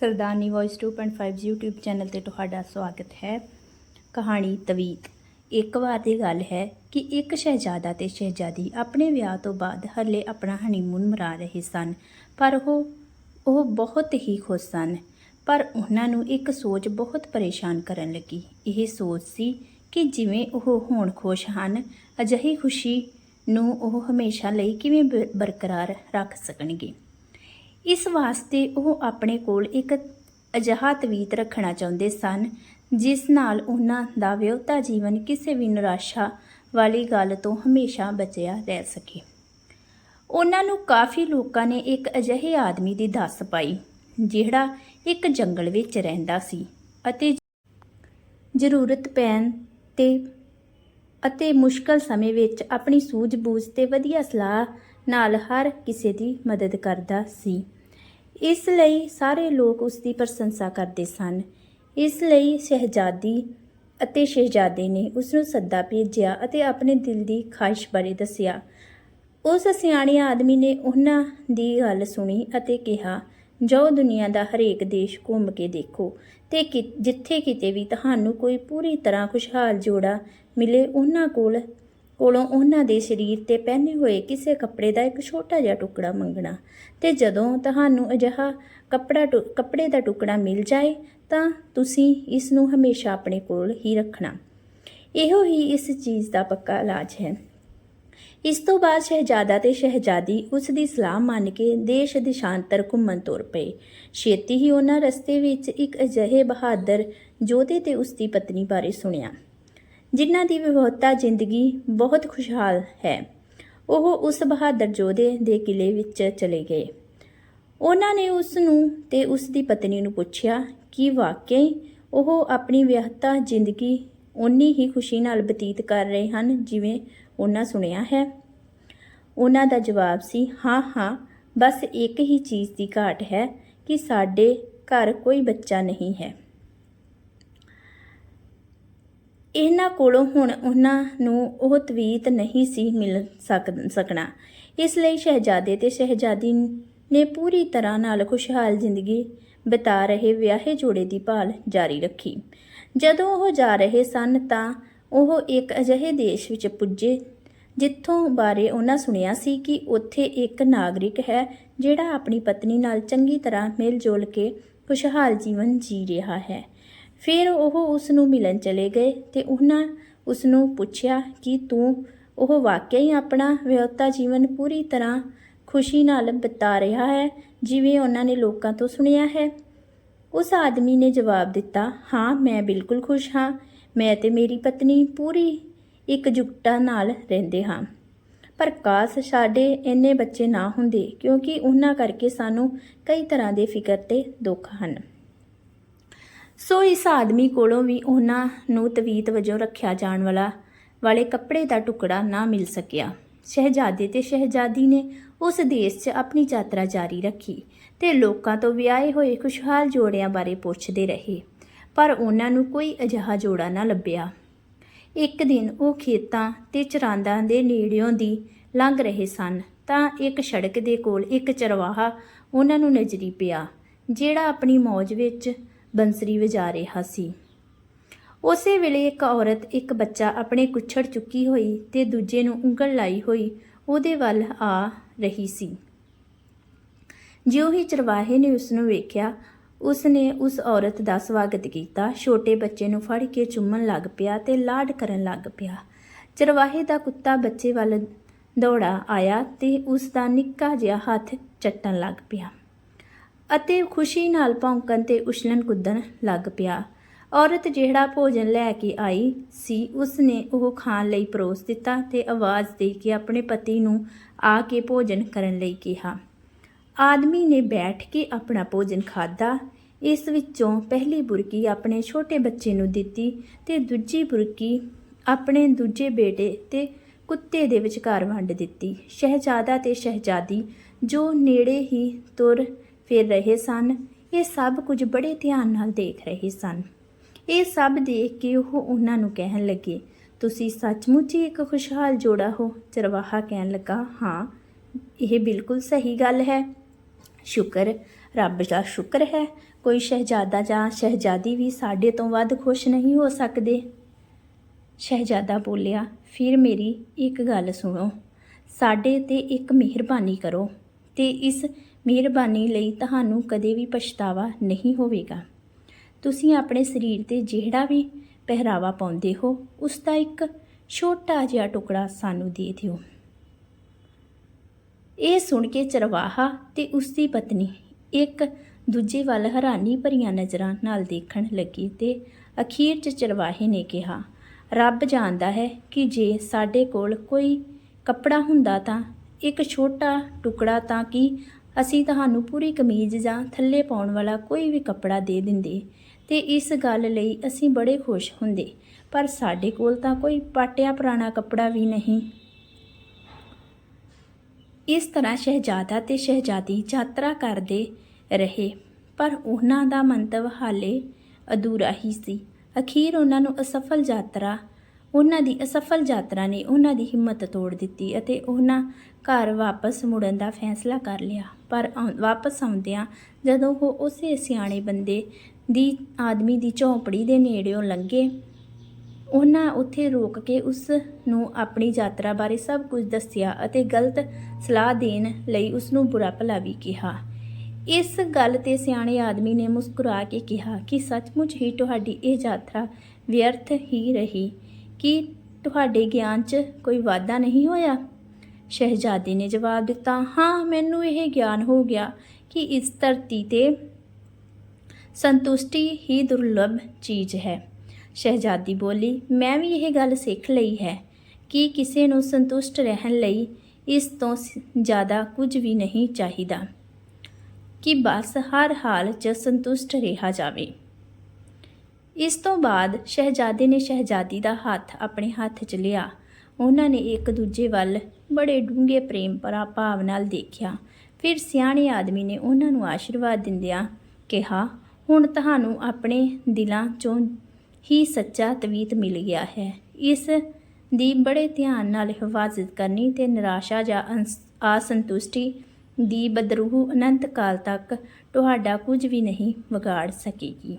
ਸਰਦਾਰਨੀ voice 2.5 YouTube channel ਤੇ ਤੁਹਾਡਾ ਸਵਾਗਤ ਹੈ। ਕਹਾਣੀ ਤਵੀਤ। ਇੱਕ ਵਾਰ ਦੀ ਗੱਲ ਹੈ ਕਿ ਇੱਕ ਸ਼ਹਿਜ਼ਾਦਾ ਤੇ ਸ਼ਹਿਜ਼ਾਦੀ ਆਪਣੇ ਵਿਆਹ ਤੋਂ ਬਾਅਦ ਹਲੇ ਆਪਣਾ ਹਨੀਮੂਨ ਮਰਾ ਰਹੇ ਸਨ। ਪਰ ਉਹ ਉਹ ਬਹੁਤ ਹੀ ਖੁਸ਼ ਸਨ। ਪਰ ਉਹਨਾਂ ਨੂੰ ਇੱਕ ਸੋਚ ਬਹੁਤ ਪਰੇਸ਼ਾਨ ਕਰਨ ਲੱਗੀ। ਇਹ ਸੋਚ ਸੀ ਕਿ ਜਿਵੇਂ ਉਹ ਹੁਣ ਖੁਸ਼ ਹਨ, ਅਜਿਹੀ ਖੁਸ਼ੀ ਨੂੰ ਉਹ ਹਮੇਸ਼ਾ ਲਈ ਕਿਵੇਂ ਬ- ਬਰਕਰਾਰ ਰੱਖ ਸਕਣਗੇ। ਇਸ ਵਾਸਤੇ ਉਹ ਆਪਣੇ ਕੋਲ ਇੱਕ ਅਜਿਹਾ ਤਵੀਤ ਰੱਖਣਾ ਚਾਹੁੰਦੇ ਸਨ, ਜਿਸ ਨਾਲ ਉਹਨਾਂ ਦਾ ਵਿਆਹਤਾ ਜੀਵਨ ਕਿਸੇ ਵੀ ਨਿਰਾਸ਼ਾ ਵਾਲੀ ਗੱਲ ਤੋਂ ਹਮੇਸ਼ਾ ਬਚਿਆ ਰਹਿ ਸਕੇ। ਉਹਨਾਂ ਨੂੰ ਕਾਫੀ ਲੋਕਾਂ ਨੇ ਇੱਕ ਅਜਿਹੇ ਆਦਮੀ ਦੀ ਦੱਸ ਪਾਈ, ਜਿਹੜਾ ਇੱਕ ਜੰਗਲ ਵਿੱਚ ਰਹਿੰਦਾ ਸੀ ਅਤੇ ਜ਼ਰੂਰਤ ਪੈਣ ਤੇ ਅਤੇ ਮੁਸ਼ਕਲ ਸਮੇਂ ਵਿੱਚ ਆਪਣੀ ਸੂਝ-ਬੂਝ ਤੇ ਵਧੀਆ ਸਲਾਹ ਨਾਲ ਹਰ ਕਿਸੇ ਦੀ ਮਦਦ ਕਰਦਾ ਸੀ। ਇਸ ਲਈ ਸਾਰੇ ਲੋਕ ਉਸ ਦੀ ਪ੍ਰਸ਼ੰਸਾ ਕਰਦੇ ਸਨ। ਇਸ ਲਈ ਸ਼ਹਿਜ਼ਾਦੀ ਅਤੇ ਸ਼ਹਿਜ਼ਾਦੇ ਨੇ ਉਸ ਨੂੰ ਸੱਦਾ ਭੇਜਿਆ ਅਤੇ ਆਪਣੇ ਦਿਲ ਦੀ ਖਾਹਿਸ਼ ਬਾਰੇ ਦੱਸਿਆ। ਉਸ ਸਿਆਣੇ ਆਦਮੀ ਨੇ ਉਹਨਾਂ ਦੀ ਗੱਲ ਸੁਣੀ ਅਤੇ ਕਿਹਾ, ਜਾਓ ਦੁਨੀਆ ਦਾ ਹਰੇਕ ਦੇਸ਼ ਘੁੰਮ ਕੇ ਦੇਖੋ ਤੇ ਕਿ- ਜਿੱਥੇ ਕਿਤੇ ਵੀ ਤੁਹਾਨੂੰ ਕੋਈ ਪੂਰੀ ਤਰ੍ਹਾਂ ਖੁਸ਼ਹਾਲ ਜੋੜਾ ਮਿਲੇ, ਉਹਨਾਂ ਕੋਲ ਕੋਲੋਂ ਉਹਨਾਂ ਦੇ ਸਰੀਰ ਤੇ ਪਹਿਨੇ ਹੋਏ ਕਿਸੇ ਕੱਪੜੇ ਦਾ ਇੱਕ ਛੋਟਾ ਜਿਹਾ ਟੁਕੜਾ ਮੰਗਣਾ ਤੇ ਜਦੋਂ ਤੁਹਾਨੂੰ ਅਜਿਹਾ ਕੱਪੜਾ ਟੁ- ਕੱਪੜੇ ਦਾ ਟੁਕੜਾ ਮਿਲ ਜਾਏ ਤਾਂ ਤੁਸੀਂ ਇਸ ਨੂੰ ਹਮੇਸ਼ਾ ਆਪਣੇ ਕੋਲ ਹੀ ਰੱਖਣਾ। ਇਹੋ ਹੀ ਇਸ ਚੀਜ਼ ਦਾ ਪੱਕਾ ਇਲਾਜ ਹੈ। ਇਸ ਤੋਂ ਬਾਅਦ ਸ਼ਹਿਜ਼ਾਦਾ ਤੇ ਸ਼ਹਿਜ਼ਾਦੀ ਉਸ ਦੀ ਸਲਾਹ ਮੰਨ ਕੇ ਦੇਸ਼ ਦਿਸ਼ਾਂਤਰ ਘੁੰਮਣ ਤੁਰ ਪਏ। ਛੇਤੀ ਹੀ ਉਹਨਾਂ ਰਸਤੇ ਵਿੱਚ ਇੱਕ ਅਜਿਹੇ ਬਹਾਦਰ ਯੋਧੇ ਤੇ ਉਸ ਦੀ ਪਤਨੀ ਬਾਰੇ ਸੁਣਿਆ। ਜਿਨ੍ਹਾਂ ਦੀ ਵਿਵਹਤਾ ਜ਼ਿੰਦਗੀ ਬਹੁਤ ਖੁਸ਼ਹਾਲ ਹੈ। ਉਹ ਉਸ ਬਹਾਦਰ ਜੋਧੇ ਦੇ ਕਿਲੇ ਵਿੱਚ ਚਲੇ ਗਏ। ਉਹਨਾਂ ਨੇ ਉਸ ਨੂੰ ਤੇ ਉਸ ਦੀ ਪਤਨੀ ਨੂੰ ਪੁੱਛਿਆ ਕਿ ਵਾਕਈ ਉਹ ਆਪਣੀ ਵਿਆਹਤਾ ਜ਼ਿੰਦਗੀ ਉਨੀ ਹੀ ਖੁਸ਼ੀ ਨਾਲ ਬਤੀਤ ਕਰ ਰਹੇ ਹਨ ਜਿਵੇਂ ਉਹਨਾਂ ਸੁਣਿਆ ਹੈ? ਉਹਨਾਂ ਦਾ ਜਵਾਬ ਸੀ, ਹਾਂ ਹਾਂ, ਬਸ ਇੱਕ ਹੀ ਚੀਜ਼ ਦੀ ਘਾਟ ਹੈ ਕਿ ਸਾਡੇ ਘਰ ਕੋਈ ਬੱਚਾ ਨਹੀਂ ਹੈ। ਇਹਨਾਂ ਕੋਲੋਂ ਹੁਣ ਉਹਨਾਂ ਨੂੰ ਉਹ ਤਵੀਤ ਨਹੀਂ ਸੀ ਮਿਲ ਸਕਣਾ। ਇਸ ਲਈ ਸ਼ਹਿਜ਼ਾਦੇ ਤੇ ਸ਼ਹਿਜ਼ਾਦੀ ਨੇ ਪੂਰੀ ਤਰ੍ਹਾਂ ਨਾਲ ਖੁਸ਼ਹਾਲ ਜ਼ਿੰਦਗੀ ਬਿਤਾ ਰਹੇ ਵਿਆਹੇ ਜੋੜੇ ਦੀ ਭਾਲ ਜਾਰੀ ਰੱਖੀ। ਜਦੋਂ ਉਹ ਜਾ ਰਹੇ ਸਨ ਤਾਂ ਉਹ ਇੱਕ ਅਜਿਹੇ ਦੇਸ਼ ਵਿੱਚ ਪੁੱਜੇ ਜਿੱਥੋਂ ਬਾਰੇ ਉਹਨਾਂ ਸੁਣਿਆ ਸੀ ਕਿ ਉੱਥੇ ਇੱਕ ਨਾਗਰਿਕ ਹੈ ਜਿਹੜਾ ਆਪਣੀ ਪਤਨੀ ਨਾਲ ਚੰਗੀ ਤਰ੍ਹਾਂ ਮਿਲ ਜੁਲ ਕੇ ਖੁਸ਼ਹਾਲ ਜੀਵਨ ਜੀ ਰਿਹਾ ਹੈ। ਫਿਰ ਉਹ ਉਸ ਨੂੰ ਮਿਲਣ ਚਲੇ ਗਏ ਤੇ ਉਹਨਾਂ ਉਸ ਨੂੰ ਪੁੱਛਿਆ ਕਿ ਤੂੰ ਉਹ ਵਾਕਿਆ ਹੀ ਆਪਣਾ ਵਿਆਹਤਾ ਜੀਵਨ ਪੂਰੀ ਤਰ੍ਹਾਂ ਖੁਸ਼ੀ ਨਾਲ ਬਿਤਾ ਰਿਹਾ ਹੈ, ਜਿਵੇਂ ਉਹਨਾਂ ਨੇ ਲੋਕਾਂ ਤੋਂ ਸੁਣਿਆ ਹੈ? ਉਸ ਆਦਮੀ ਨੇ ਜਵਾਬ ਦਿੱਤਾ, ਹਾਂ, ਮੈਂ ਬਿਲਕੁਲ ਖੁਸ਼ ਹਾਂ। ਮੈਂ ਤੇ ਮੇਰੀ ਪਤਨੀ ਪੂਰੀ ਇਕਜੁੱਟਤਾ ਨਾਲ ਰਹਿੰਦੇ ਹਾਂ। ਪਰ ਕਾਸ਼ ਸਾਡੇ ਇੰਨੇ ਬੱਚੇ ਨਾ ਹੁੰਦੇ, ਕਿਉਂਕਿ ਉਹਨਾਂ ਕਰਕੇ ਸਾਨੂੰ ਕਈ ਤਰ੍ਹਾਂ ਦੇ ਫਿਕਰ ਤੇ ਦੁੱਖ ਹਨ। ਸੋ ਇਸ ਆਦਮੀ ਕੋਲੋਂ ਵੀ ਉਹਨਾਂ ਨੂੰ ਤਵੀਤ ਵਜੋਂ ਰੱਖਿਆ ਜਾਣ ਵਾਲਾ, ਵਾਲੇ ਕੱਪੜੇ ਦਾ ਟੁਕੜਾ ਨਾ ਮਿਲ ਸਕਿਆ। ਸ਼ਹਿਜ਼ਾਦੇ ਤੇ ਸ਼ਹਿਜ਼ਾਦੀ ਨੇ ਉਸ ਦੇਸ਼ 'ਚ ਆਪਣੀ ਯਾਤਰਾ ਜਾਰੀ ਰੱਖੀ ਤੇ ਲੋਕਾਂ ਤੋਂ ਵਿਆਹੇ ਹੋਏ ਖੁਸ਼ਹਾਲ ਜੋੜਿਆਂ ਬਾਰੇ ਪੁੱਛਦੇ ਰਹੇ, ਪਰ ਉਹਨਾਂ ਨੂੰ ਕੋਈ ਅਜਿਹਾ ਜੋੜਾ ਨਾ ਲੱਭਿਆ। ਇੱਕ ਦਿਨ ਉਹ ਖੇਤਾਂ ਤੇ ਚਰਾਂਦਾਂ ਦੇ ਨੇੜਿਓਂ ਦੀ ਲੰਘ ਰਹੇ ਸਨ, ਤਾਂ ਇੱਕ ਸੜਕ ਦੇ ਕੋਲ ਇੱਕ ਚਰਵਾਹਾ ਉਹਨਾਂ ਨੂੰ ਨਜ਼ਰੀ ਪਿਆ, ਜਿਹੜਾ ਆਪਣੀ ਮੌਜ ਵਿੱਚ ਬੰਸਰੀ ਵਜਾ ਰਿਹਾ ਸੀ। ਉਸੇ ਵੇਲੇ ਇੱਕ ਔਰਤ ਇੱਕ ਬੱਚਾ ਆਪਣੇ ਕੁੱਛੜ ਚੁੱਕੀ ਹੋਈ ਤੇ ਦੂਜੇ ਨੂੰ ਉਂਗਲ ਲਾਈ ਹੋਈ ਉਹਦੇ ਵੱਲ ਆ ਰਹੀ ਸੀ। ਜਿਉਂ ਹੀ ਚਰਵਾਹੇ ਨੇ ਉਸ ਨੂੰ ਵੇਖਿਆ ਉਸ ਨੇ ਉਸ ਔਰਤ ਦਾ ਸਵਾਗਤ ਕੀਤਾ। ਛੋਟੇ ਬੱਚੇ ਨੂੰ ਫੜ ਕੇ ਚੁੰਮਣ ਲੱਗ ਪਿਆ ਤੇ ਲਾਡ ਕਰਨ ਲੱਗ ਪਿਆ। ਚਰਵਾਹੇ ਦਾ ਕੁੱਤਾ ਬੱਚੇ ਵੱਲ ਦੌੜਾ ਆਇਆ ਤੇ ਉਸ ਦਾ ਨਿੱਕਾ ਜਿਹਾ ਹੱਥ ਚੱਟਣ ਲੱਗ ਪਿਆ। ਅਤੇ ਖੁਸ਼ੀ ਨਾਲ ਭੌਂਕਣ ਤੇ ਉਛਲਣ ਕੁੱਦਣ ਲੱਗ ਪਿਆ। ਔਰਤ ਜਿਹੜਾ ਭੋਜਨ ਲੈ ਕੇ ਆਈ ਸੀ ਉਸ ਨੇ ਉਹ ਖਾਣ ਲਈ ਪਰੋਸ ਦਿੱਤਾ ਤੇ ਆਵਾਜ਼ ਦੇ ਕੇ ਆਪਣੇ ਪਤੀ ਨੂੰ ਆ ਕੇ ਭੋਜਨ ਕਰਨ ਲਈ ਕਿਹਾ। ਆਦਮੀ ਨੇ ਬੈਠ ਕੇ ਆਪਣਾ ਭੋਜਨ ਖਾਦਾ ਇਸ ਵਿੱਚੋਂ ਪਹਿਲੀ ਬੁਰਕੀ ਆਪਣੇ ਛੋਟੇ ਬੱਚੇ ਨੂੰ ਦਿੱਤੀ ਤੇ ਦੂਜੀ ਬੁਰਕੀ ਆਪਣੇ ਦੂਜੇ ਬੇਟੇ ਤੇ ਕੁੱਤੇ ਦੇ ਵਿਚਕਾਰ ਵੰਡ ਦਿੱਤੀ। ਸ਼ਹਿਜ਼ਾਦਾ ਤੇ ਸ਼ਹਿਜ਼ਾਦੀ ਜੋ ਨੇੜੇ ਹੀ ਤੁਰ ਫਿਰ ਰਹੇ ਸਨ। ਇਹ ਸਭ ਕੁਝ ਬੜੇ ਧਿਆਨ ਨਾਲ ਦੇਖ ਰਹੇ ਸਨ। ਇਹ ਸਭ ਦੇਖ ਕੇ ਉਹ ਉਹਨਾਂ ਨੂੰ ਕਹਿਣ ਲੱਗੇ, ਤੁਸੀਂ ਸੱਚਮੁੱਚ ਹੀ ਇੱਕ ਖੁਸ਼ਹਾਲ ਜੋੜਾ ਹੋ? ਚਰਵਾਹਾ ਕਹਿਣ ਲੱਗਾ, ਹਾਂ, ਇਹ ਬਿਲਕੁਲ ਸਹੀ ਗੱਲ ਹੈ। ਸ਼ੁਕਰ, ਰੱਬ ਦਾ ਸ਼ੁਕਰ ਹੈ। ਕੋਈ ਸ਼ਹਿਜ਼ਾਦਾ ਜਾਂ ਸ਼ਹਿਜ਼ਾਦੀ ਵੀ ਸਾਡੇ ਤੋਂ ਵੱਧ ਖੁਸ਼ ਨਹੀਂ ਹੋ ਸਕਦੇ। ਸ਼ਹਿਜ਼ਾਦਾ ਬੋਲਿਆ, ਫਿਰ ਮੇਰੀ ਇੱਕ ਗੱਲ ਸੁਣੋ। ਸਾਡੇ ਤੇ ਇੱਕ ਮਿਹਰਬਾਨੀ ਕਰੋ ਤੇ ਇਸ ਮਿਹਰਬਾਨੀ ਲਈ ਤੁਹਾਨੂੰ ਕਦੇ ਵੀ ਪਛਤਾਵਾ ਨਹੀਂ ਹੋਵੇਗਾ। ਤੁਸੀਂ ਆਪਣੇ ਸਰੀਰ ਤੇ ਜਿਹੜਾ ਵੀ ਪਹਿਰਾਵਾ ਪਾਉਂਦੇ ਹੋ, ਉਸ ਦਾ ਇੱਕ ਛੋਟਾ ਜਿਹਾ ਟੁਕੜਾ ਸਾਨੂੰ ਦੇ ਦਿਓ। ਇਹ ਸੁਣ ਕੇ ਚਰਵਾਹਾ ਤੇ ਉਸ ਦੀ ਪਤਨੀ ਇੱਕ ਦੂਜੇ ਵੱਲ ਹੈਰਾਨੀ ਭਰੀਆਂ ਨਜ਼ਰਾਂ ਨਾਲ ਦੇਖਣ ਲੱਗੀ ਤੇ ਅਖੀਰ 'ਚ ਚਰਵਾਹੇ ਨੇ ਕਿਹਾ, ਰੱਬ ਜਾਣਦਾ ਹੈ ਕਿ ਜੇ ਸਾਡੇ ਕੋਲ ਕੋਈ ਕੱਪੜਾ ਹੁੰਦਾ ਤਾਂ ਇੱਕ ਛੋਟਾ ਟੁਕੜਾ ਤਾਂ ਕਿ ਅਸੀਂ ਤੁਹਾਨੂੰ ਪੂਰੀ ਕਮੀਜ਼ ਜਾਂ ਥੱਲੇ ਪਾਉਣ ਵਾਲਾ ਕੋਈ ਵੀ ਕੱਪੜਾ ਦੇ ਦਿੰਦੇ ਤੇ ਇਸ ਗੱਲ ਲਈ ਅਸੀਂ ਬੜੇ ਖੁਸ਼ ਹੁੰਦੇ, ਪਰ ਸਾਡੇ ਕੋਲ ਤਾਂ ਕੋਈ ਪਾਟਿਆ ਪੁਰਾਣਾ ਕੱਪੜਾ ਵੀ ਨਹੀਂ। ਇਸ ਤਰ੍ਹਾਂ ਸ਼ਹਿਜ਼ਾਦਾ ਤੇ ਸ਼ਹਿਜ਼ਾਦੀ ਯਾਤਰਾ ਕਰਦੇ ਰਹੇ, ਪਰ ਉਹਨਾਂ ਦਾ ਮੰਤਵ ਹਾਲੇ ਅਧੂਰਾ ਹੀ ਸੀ। ਅਖੀਰ ਉਹਨਾਂ ਨੂੰ ਅਸਫਲ ਯਾਤਰਾ ਉਹਨਾਂ ਦੀ ਅਸਫਲ ਯਾਤਰਾ ਨੇ ਉਹਨਾਂ ਦੀ ਹਿੰਮਤ ਤੋੜ ਦਿੱਤੀ ਅਤੇ ਉਹਨਾਂ ਘਰ ਵਾਪਸ ਮੁੜਨ ਦਾ ਫੈਸਲਾ ਕਰ ਲਿਆ। ਪਰ ਆਉਂ- ਵਾਪਸ ਆਉਂਦਿਆਂ ਜਦੋਂ ਉਹ ਉਸੇ ਸਿਆਣੇ ਬੰਦੇ ਦੀ, ਆਦਮੀ ਦੀ ਝੌਂਪੜੀ ਦੇ ਨੇੜਿਓਂ ਲੰਘੇ ਉਹਨਾਂ ਉੱਥੇ ਰੋਕ ਕੇ ਉਸ ਨੂੰ ਆਪਣੀ ਯਾਤਰਾ ਬਾਰੇ ਸਭ ਕੁਝ ਦੱਸਿਆ ਅਤੇ ਗਲਤ ਸਲਾਹ ਦੇਣ ਲਈ ਉਸ ਨੂੰ ਬੁਰਾ ਭਲਾ ਵੀ ਕਿਹਾ। ਇਸ ਗੱਲ ਤੇ ਸਿਆਣੇ ਆਦਮੀ ਨੇ ਮੁਸਕਰਾ ਕੇ ਕਿਹਾ ਕਿ ਸੱਚਮੁੱਚ ਹੀ ਤੁਹਾਡੀ ਇਹ ਯਾਤਰਾ ਵਿਅਰਥ ਹੀ ਰਹੀ। ਕੀ ਤੁਹਾਡੇ ਗਿਆਨ 'ਚ ਕੋਈ ਵਾਧਾ ਨਹੀਂ ਹੋਇਆ? ਸ਼ਹਿਜ਼ਾਦੀ ਨੇ ਜਵਾਬ ਦਿੱਤਾ, ਹਾਂ, ਮੈਨੂੰ ਇਹ ਗਿਆਨ ਹੋ ਗਿਆ ਕਿ ਇਸ ਧਰਤੀ ਤੇ ਸੰਤੁਸ਼ਟੀ ਹੀ ਦੁਰਲੱਭ ਚੀਜ਼ ਹੈ। ਸ਼ਹਿਜ਼ਾਦੀ ਬੋਲੀ, ਮੈਂ ਵੀ ਇਹ ਗੱਲ ਸਿੱਖ ਲਈ ਹੈ ਕਿ ਕਿਸੇ ਨੂੰ ਸੰਤੁਸ਼ਟ ਰਹਿਣ ਲਈ ਇਸ ਤੋਂ ਜ਼ਿਆਦਾ ਕੁਝ ਵੀ ਨਹੀਂ ਚਾਹੀਦਾ ਕਿ ਬਸ ਹਰ ਹਾਲ 'ਚ ਸੰਤੁਸ਼ਟ ਰਿਹਾ ਜਾਵੇ। ਇਸ ਤੋਂ ਬਾਅਦ ਸ਼ਹਿਜ਼ਾਦੇ ਨੇ ਸ਼ਹਿਜ਼ਾਦੀ ਦਾ ਹੱਥ ਆਪਣੇ ਹੱਥ 'ਚ ਲਿਆ। ਉਹਨਾਂ ਨੇ ਇੱਕ ਦੂਜੇ ਵੱਲ ਬੜੇ ਡੂੰਘੇ ਪ੍ਰੇਮ ਭਰਾ ਭਾਵ ਨਾਲ ਦੇਖਿਆ। ਫਿਰ ਸਿਆਣੇ ਆਦਮੀ ਨੇ ਉਹਨਾਂ ਨੂੰ ਆਸ਼ੀਰਵਾਦ ਦਿੰਦਿਆਂ ਕਿਹਾ, ਹੁਣ ਤੁਹਾਨੂੰ ਆਪਣੇ ਦਿਲਾਂ 'ਚੋਂ ਹੀ ਸੱਚਾ ਤਵੀਤ ਮਿਲ ਗਿਆ ਹੈ। ਇਸ ਦੀ ਬੜੇ ਧਿਆਨ ਨਾਲ ਹਿਫਾਜ਼ਤ ਕਰਨੀ ਤੇ ਨਿਰਾਸ਼ਾ ਜਾਂ ਅੰਸ- ਅਸੰਤੁਸ਼ਟੀ ਦੀ ਬਦਰੂਹ ਅਨੰਤ ਕਾਲ ਤੱਕ ਤੁਹਾਡਾ ਕੁਝ ਵੀ ਨਹੀਂ ਵਿਗਾੜ ਸਕੇਗੀ।